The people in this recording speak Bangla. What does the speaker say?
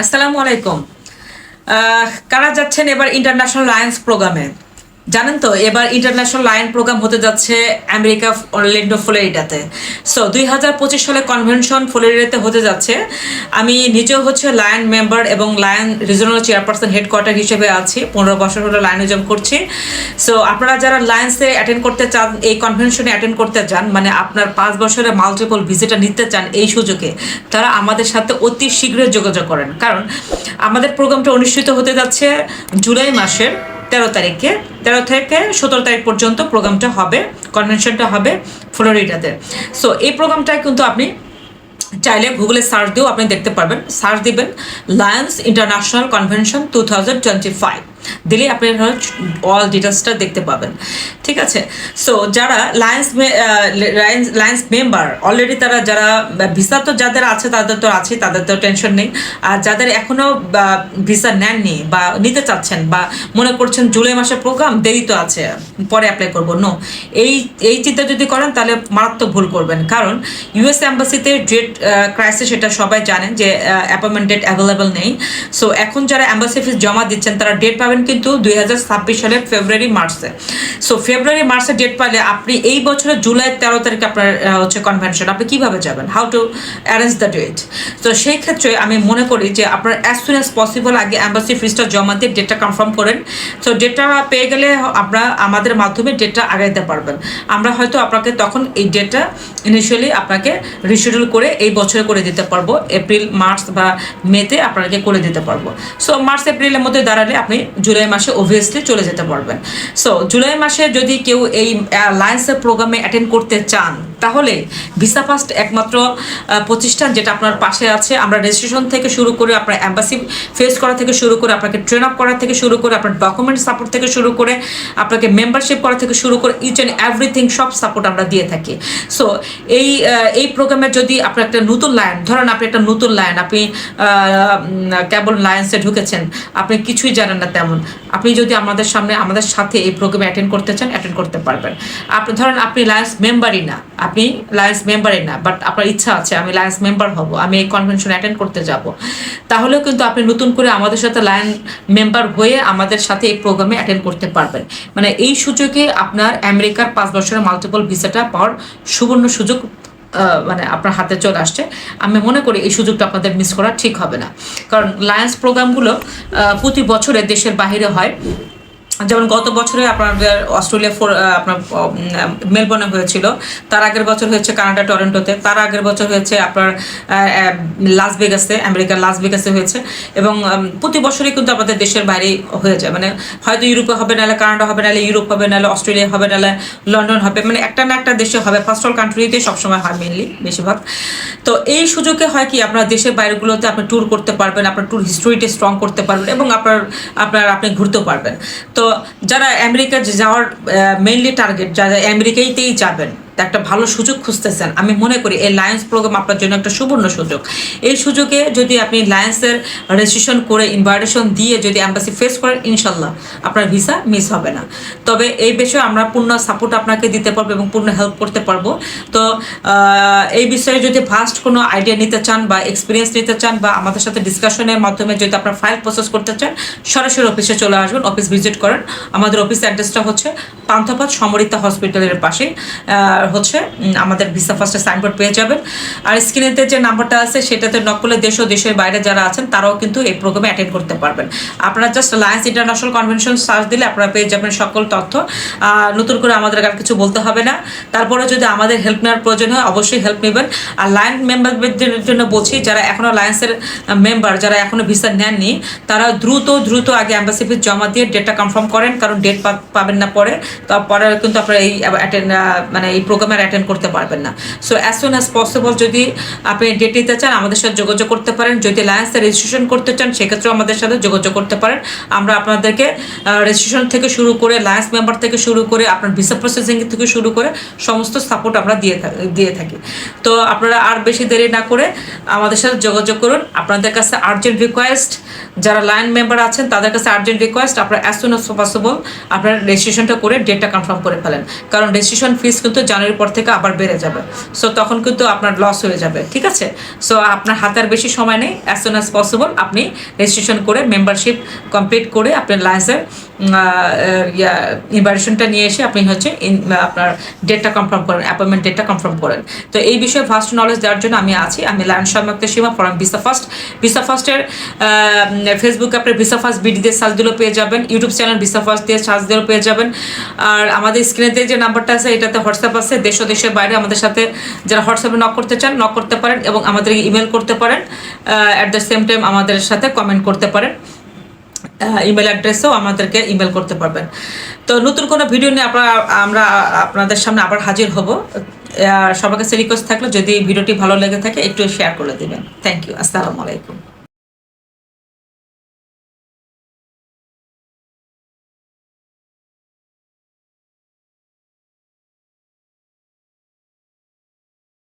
আসসালামু আলাইকুম। কারা যাচ্ছেন এবার ইন্টারন্যাশনাল লায়েন্স প্রোগ্রামে জানেন তো, এবার ইন্টারন্যাশনাল লায়ন প্রোগ্রাম হতে যাচ্ছে আমেরিকা অরল্যান্ডো ফ্লোরিডাতে। সো দুই হাজার পঁচিশ সালে কনভেনশন ফ্লোরিডাতে হতে যাচ্ছে। আমি নিজেও হচ্ছে লায়ন মেম্বার এবং লায়ন রিজনাল চেয়ারপারসন হেডকোয়ার্টার হিসেবে আছি। পনেরো বছর হলো লায়নিজম করছি। সো আপনারা যারা লায়ন্সে অ্যাটেন্ড করতে চান, এই কনভেনশনে অ্যাটেন্ড করতে চান মানে আপনার পাঁচ বছরের মাল্টিপল ভিজিটা নিতে চান এই সুযোগে, তারা আমাদের সাথে অতি শীঘ্রই যোগাযোগ করেন। কারণ আমাদের প্রোগ্রামটা অনুষ্ঠিত হতে যাচ্ছে জুলাই মাসের। তেরো তারিখে, তেরো থেকে সতেরো তারিখ পর্যন্ত প্রোগ্রামটা হবে কনভেনশনটা হবে ফ্লোরিডাতে। সো এই প্রোগ্রামটা কিন্তু আপনি চাইলে গুগলে সার্চ দিয়েও আপনি দেখতে পারবেন। সার্চ দিবেন Lions International convention two thousand twenty five দিলে আপনি অল ডিটেলসটা দেখতে পাবেন। ঠিক আছে? সো যারা লায়ন্স লায়ন্স মেম্বার অলরেডি তারা যারা ভিসা তো যাদের আছে, তাদের তো আছে তাদের তো টেনশন নেই। আর যাদের এখনও ভিসা নেননি, বা নিতে চাচ্ছেন, বা মনে করছেন জুলাই মাসের প্রোগ্রাম দেরি তো আছে, পরে অ্যাপ্লাই করব নো এই এই চিন্তা যদি করেন, তাহলে মারাত্মক ভুল করবেন। কারণ ইউএস অ্যাম্বাসিতে ডেট ক্রাইসিস সেটা সবাই জানেন যে অ্যাপয়েন্টমেন্ট ডেট অ্যাভেলেবেল নেই। সো এখন যারা অ্যাম্বাসি ফিস জমা দিচ্ছেন, তারা ডেট পাবেন কিন্তু দুই হাজার ছাব্বিশ সালের ফেব্রুয়ারি, মার্চে। সো ফেব্রুয়ারি, মার্চে ডেট পাইলে আপনি এই বছরের জুলাই তেরো তারিখে আপনার হচ্ছে কনভেনশন আপনি কীভাবে যাবেন? How to arrange the date তো সেই ক্ষেত্রে আমি মনে করি যে আপনার অ্যাজ সুন অ্যাজ পসিবল আগে অ্যাম্বাসি ফিসটা জমা দিয়ে ডেটটা কনফার্ম করেন। সো ডেটটা পেয়ে গেলে আমরা আমাদের মাধ্যমে ডেটটা আগাইতে পারবেন। আমরা হয়তো আপনাকে তখন এই ডেটটা ইনিশিয়ালি আপনাকে রিশিডিউল করে এই বছরে করে দিতে পারব। এপ্রিল মার্চ বা মেতে আপনাকে করে দিতে পারব। সো মার্চ, এপ্রিলের মধ্যে দাঁড়ালে আপনি জুলাই মাসে অবভিয়াসলি চলে যেতে পারবেন সো জুলাই মাসে যদি কেউ এই লায়েন্সের প্রোগ্রামে অ্যাটেন্ড করতে চান তাহলে ভিসা ফার্স্ট একমাত্র প্রতিষ্ঠান যেটা আপনার পাশে আছে, আমরা রেজিস্ট্রেশন থেকে শুরু করে আপনার অ্যাম্বাসি ফেস করা থেকে শুরু করে আপনাকে ট্রেন আপ করা থেকে শুরু করে আপনার ডকুমেন্ট সাপোর্ট থেকে শুরু করে আপনাকে মেম্বারশিপ করা থেকে শুরু করে ইচ অ্যান্ড এভরিথিং সব সাপোর্ট আমরা দিয়ে থাকি। সো এই এই প্রোগ্রামে যদি আপনার একটা নতুন লাইন ধরেন আপনি একটা নতুন লাইন আপনি কেবল লায়েন্সে ঢুকেছেন, আপনি কিছুই জানেন না তেমন। আপনি যদি আমাদের সামনে, আমাদের সাথে এই প্রোগ্রামে অ্যাটেন্ড করতে চান অ্যাটেন্ড করতে পারবেন। আপনি, ধরেন আপনি লায়েন্স মেম্বারই না আপনি লায়েন্স মেম্বারই না বাট আপনার ইচ্ছা আছে, আমি লায়েন্স মেম্বার হব, আমি এই কনভেনশন অ্যাটেন্ড করতে যাব। তাহলেও কিন্তু আপনি নতুন করে আমাদের সাথে লায়ন মেম্বার হয়ে আমাদের সাথে এই প্রোগ্রামে অ্যাটেন্ড করতে পারবেন। মানে এই সুযোগে আপনার আমেরিকার পাঁচ বছরের মাল্টিপল ভিসাটা পাওয়ার সুবর্ণ সুযোগ মানে আপনার হাতে চলে আসছে। আমি মনে করি এই সুযোগটা আপনাদের মিস করা ঠিক হবে না। কারণ লায়েন্স প্রোগ্রামগুলো প্রতি বছরে দেশের বাইরে হয়। যেমন গত বছরে আপনাদের অস্ট্রেলিয়া ফোর আপনার মেলবোর্নে হয়েছিল, তার আগের বছর হয়েছে কানাডা, টরেন্টোতে, তার আগের বছর হয়েছে আপনার লাস ভেগাসে আমেরিকার লাস ভেগাসে হয়েছে, এবং প্রতি বছরই কিন্তু আমাদের দেশের বাইরে হয়ে যায় মানে হয়তো ইউরোপে হবে, নাহলে কানাডা হবে, নাহলে ইউরোপ হবে, নাহলে অস্ট্রেলিয়া হবে, নাহলে লন্ডন হবে মানে একটা না একটা দেশে হবে ফার্স্ট অল কান্ট্রিতে সবসময় হয় মেনলি বেশিরভাগ। তো এই সুযোগে হয় কি, আপনার দেশের বাইরেগুলোতে আপনি ট্যুর করতে পারবেন, আপনার ট্যুর হিস্ট্রিটা স্ট্রং করতে পারবেন, এবং আপনার আপনার, আপনি ঘুরতেও পারবেন। তো যারা আমেরিকা যাওয়ার মেইনলি টার্গেট যারা আমেরিকাতেই যাবেন। একটা ভালো সুযোগ খুঁজতেছেন। আমি মনে করি এই লায়েন্স প্রোগ্রাম আপনার জন্য একটা সুবর্ণ সুযোগ। এই সুযোগে যদি আপনি লায়েন্সের রেজিস্ট্রেশন করে ইনভাইটেশন দিয়ে যদি অ্যাম্বাসি ফেস করেন, ইনশাল্লাহ আপনার ভিসা মিস হবে না। তবে এই বিষয়ে আমরা পূর্ণ সাপোর্ট আপনাকে দিতে পারব এবং পূর্ণ হেল্প করতে পারব। তো এই বিষয়ে যদি ফার্স্ট কোনো আইডিয়া নিতে চান বা এক্সপিরিয়েন্স নিতে চান বা আমাদের সাথে ডিসকাশনের মাধ্যমে যদি আপনার ফাইল প্রসেস করতে চান, সরাসরি অফিসে চলে আসবেন অফিস ভিজিট করেন। আমাদের অফিস অ্যাড্রেসটা হচ্ছে পান্থপথ সমরিতা হসপিটালের পাশে হচ্ছে আমাদের ভিসা ফার্স্টে সাইনবোর্ড পেয়ে যাবেন। আর স্ক্রিনেতে যে নাম্বারটা আছে, সেটাতে নক করলে দেশ ও দেশের বাইরে যারা আছেন, তারাও কিন্তু এই প্রোগ্রামে অ্যাটেন্ড করতে পারবেন। আপনারা just Lions International convention search দিলে আপনারা পেয়ে যাবেন সকল তথ্য। নতুন করে আমাদের আর কিছু বলতে হবে না। তারপরে যদি আমাদের হেল্প নেওয়ার প্রয়োজন হয়, অবশ্যই হেল্প নেবেন। আর লাইন মেম্বারদের জন্য বলছি, যারা এখনও লায়েন্সের মেম্বার যারা এখনও ভিসা নেননি, তারা দ্রুত দ্রুত আগে অ্যাম্বাসি ফিস জমা দিয়ে ডেটটা কনফার্ম করেন, কারণ ডেট পাবেন না পরে। তারপরে কিন্তু আপনারা এই মানে এই প্রোগ্রামের অ্যাটেন্ড করতে পারবেন না। So as soon as possible যদি আপনি ডেট নিতে চান, আমাদের সাথে যোগাযোগ করতে পারেন। যদি লায়েন্সে রেজিস্ট্রেশন করতে চান, সেক্ষেত্রেও আমাদের সাথে যোগাযোগ করতে পারেন। আমরা আপনাদেরকে রেজিস্ট্রেশন থেকে শুরু করে লায়েন্স মেম্বার থেকে শুরু করে আপনার ভিসা প্রসেসিং থেকে শুরু করে সমস্ত সাপোর্ট আমরা দিয়ে দিয়ে থাকি। তো আপনারা আর বেশি দেরি না করে আমাদের সাথে যোগাযোগ করুন। আপনাদের কাছে আর্জেন্ট রিকোয়েস্ট যারা লাইন মেম্বার আছেন, তাদের কাছে আর্জেন্ট রিকোয়েস্ট আপনারা অ্যাজ সুন অ্যাজ পসিবল আপনার রেজিস্ট্রেশনটা করে ডেটটা কনফার্ম করে ফেলেন। কারণ রেজিস্ট্রেশন ফিস কিন্তু জানুয়ারি জানুয়ারির পর থেকে আবার বেড়ে যাবে। সো তখন কিন্তু আপনার লস হয়ে যাবে, ঠিক আছে? সো আপনার হাতে আর বেশি সময় নেই। অ্যাজ সুন অ্যাজ পসিবল আপনি রেজিস্ট্রেশন করে মেম্বারশিপ কমপ্লিট করে আপনার লাইসেন্সের ইনভাইটেশনটা নিয়ে এসে আপনি হচ্ছে আপনার ডেটটা কনফার্ম করেন অ্যাপয়েন্টমেন্ট ডেটটা কনফার্ম করেন। তো এই বিষয়ে ফার্স্ট নলেজ দেওয়ার জন্য আমি আছি। আমি লায়ন শর্মাক্ত Seema from Visa First Visa ফার্স্টের ফেসবুকে আপনার ভিসা ফার্স্ট বিডি দিয়ে সার্চ দিলেও পেয়ে যাবেন। ইউটিউব চ্যানেল ভিসা ফার্স্ট দিয়ে সার্চ দিলেও পেয়ে যাবেন। আর আমাদের স্ক্রিনেতে যে নাম্বারটা আছে, এটাতে হোয়াটসঅ্যাপ আছে। দেশ দেশের বাইরে আমাদের সাথে যারা হোয়াটসঅ্যাপে নক করতে চান নক করতে পারেন এবং আমাদেরকে ইমেল করতে পারেন। অ্যাট দ্য সেম টাইম আমাদের সাথে কমেন্ট করতে পারেন। ইমেল অ্যাড্রেসেও আমাদেরকে ইমেল করতে পারবেন। তো নতুন কোনো ভিডিও নিয়ে আপনারা, আমরা, আপনাদের সামনে আবার হাজির হব। সবার কাছে রিকোয়েস্ট থাকলে, যদি ভিডিওটি ভালো লেগে থাকে, একটু শেয়ার করে দেবেন। থ্যাংক ইউ আসসালামু আলাইকুম।